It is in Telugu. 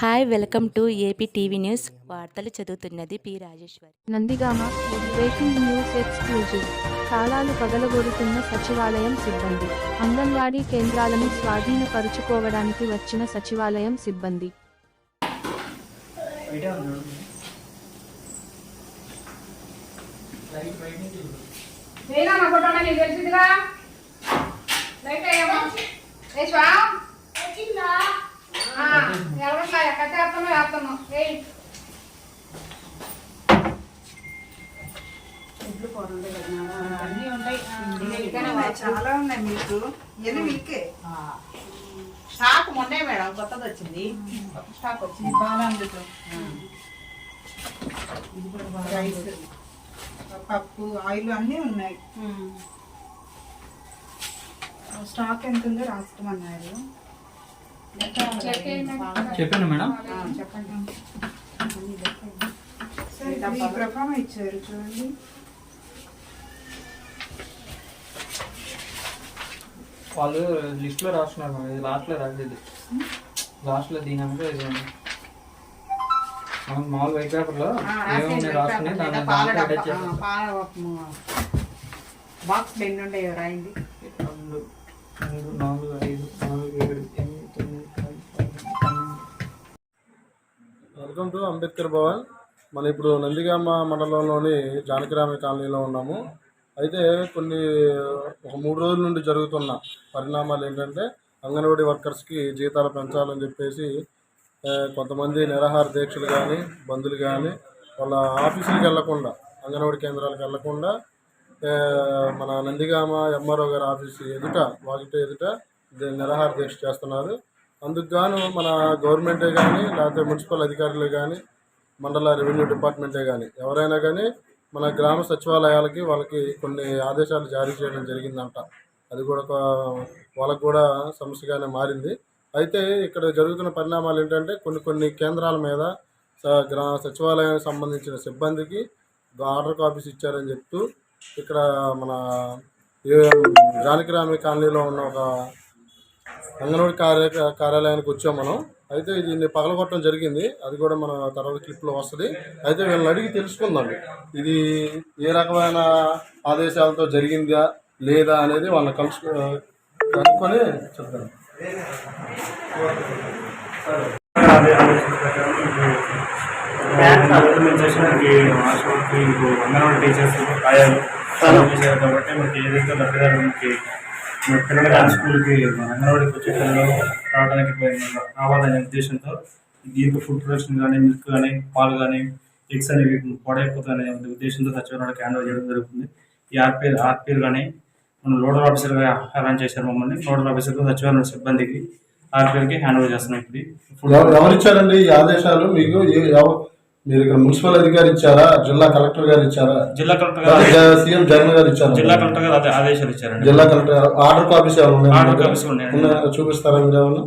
Hi welcome to AP TV news వార్తలు చదువుతున్నది P Rajeshwar. Nandigama breaking news exclusive కాలాలు పగలగొడుతున్న సచివాలయం సిబ్బంది. అంగన్వాడీ కేంద్రాలను స్వాధీనపరుచుకోవడానికి వచ్చిన సచివాలయం సిబ్బంది. లైట్ ఎవరట్లా ఎక్కడ వేస్తాను వేస్తాను వేయి అన్నీ ఉంటాయి. చాలా ఉన్నాయి మీకు. ఎన్ని మీకే. స్టాక్ మొన్నే మేడం కొత్తది వచ్చింది. స్టాక్ వచ్చింది. బాగా రైస్ పప్పు ఆయిల్ అన్నీ ఉన్నాయి. స్టాక్ ఎంత ఉందో రాసుకోమన్నారు. చెప్పాను మేడం. చెప్పండి. ఇచ్చారు చూడండి. వాళ్ళు లిస్ట్లో రాస్తున్నారు మేడం. ఇది లాస్ట్లో రాసేది లాస్ట్లో దీని అంటే ఇది మనం మామూలు వైట్ పేపర్లో ఏమేమి రాసుకుని దాని దాంట్లో అటాచ్ చేస్తాం ఎన్ని ఉంటాయో రాయింది రెండు మూడు నాలుగు ఐదు వెల్కమ్ టు అంబేద్కర్ భవన్. మనం ఇప్పుడు నందిగామ మండలంలోని జానకిరామ కాలనీలో ఉన్నాము. అయితే కొన్ని ఒక మూడు రోజుల నుండి జరుగుతున్న పరిణామాలు ఏంటంటే అంగన్వాడీ వర్కర్స్కి జీతాలు పెంచాలని చెప్పేసి కొంతమంది నిరాహార దీక్షలు కానీ బంధులు కానీ వాళ్ళ ఆఫీసులకు వెళ్ళకుండా అంగన్వాడీ కేంద్రాలకు వెళ్ళకుండా మన నందిగామ ఎంఆర్ఓ గారి ఆఫీస్ ఎదుట వాకిట ఎదుట ది- నిరాహార దీక్ష చేస్తున్నారు. అందుకుగాను మన గవర్నమెంటే కానీ లేకపోతే మున్సిపల్ అధికారులే కానీ మండల రెవెన్యూ డిపార్ట్మెంటే కానీ ఎవరైనా కానీ మన గ్రామ సచివాలయాలకి వాళ్ళకి కొన్ని ఆదేశాలు జారీ చేయడం జరిగిందంట. అది కూడా ఒక వాళ్ళకు కూడా సమస్యగానే మారింది. అయితే ఇక్కడ జరుగుతున్న పరిణామాలు ఏంటంటే కొన్ని కొన్ని కేంద్రాల మీద స- గ్రా సచివాలయానికి సంబంధించిన సిబ్బందికి ఆర్డర్ కాపీస్ ఇచ్చారని చెప్తూ ఇక్కడ మన ఏ- జానకిరామి కాలనీలో ఉన్న ఒక అంగన్వాడీ కార్య కార్యాలయానికి వచ్చాం మనం. అయితే దీన్ని పగలగొట్టడం జరిగింది. అది కూడా మన తర్వాత క్లిప్లో వస్తుంది. అయితే వీళ్ళని అడిగి తెలుసుకుందాం. ఇది ఏ రకమైన ఆదేశాలతో జరిగిందా లేదా అనేది వాళ్ళని కలుసు కనుక్కొని చెప్తాను అంగన్వాడీ టీచర్స్ కాబట్టి మనకి ఏదైతే లబ్ధిదారు మనకి మన పిల్లల స్కూల్కి అంగన్వాడీకి వచ్చే పిల్లలు రావడానికి రావాలనే ఉద్దేశంతో దీనికి ఫుడ్ ప్రొడక్షన్ కానీ మిల్క్ కానీ పాలు కానీ ఎగ్స్ అనేవి పాడైపోతాయనే ఉద్దేశంతో సచివాలయానికి హ్యాండ్ ఓవర్ చేయడం జరుగుతుంది. ఈ ఆర్పీఎల్ ఆర్పీఎల్ కానీ మనం లోడల్ ఆఫీసర్గా అరేంజ్ చేశారు మమ్మల్ని. లోడల్ ఆఫీసర్గా సచివాలయం సిబ్బందికి ఆర్పీఎల్కి హ్యాండ్ ఓవర్ చేస్తున్నాం ఇప్పుడు. ఫుడ్ ఈ ఆదేశాలు మీకు మీరు ఇక్కడ మున్సిపల్ అధికారి ఇచ్చారా జిల్లా కలెక్టర్ గారు ఇచ్చారా జిల్లా కలెక్టర్ గారు సీఎం జగన్ గారు ఇచ్చారా జిల్లా కలెక్టర్ గారు అదే ఆదేశాలు ఇచ్చారండి జిల్లా కలెక్టర్ ఆర్డర్ కాపీస్ ఏమైనా? Order copies. ఉన్నాయా? చూపిస్తారా మీరు ఏమన్నా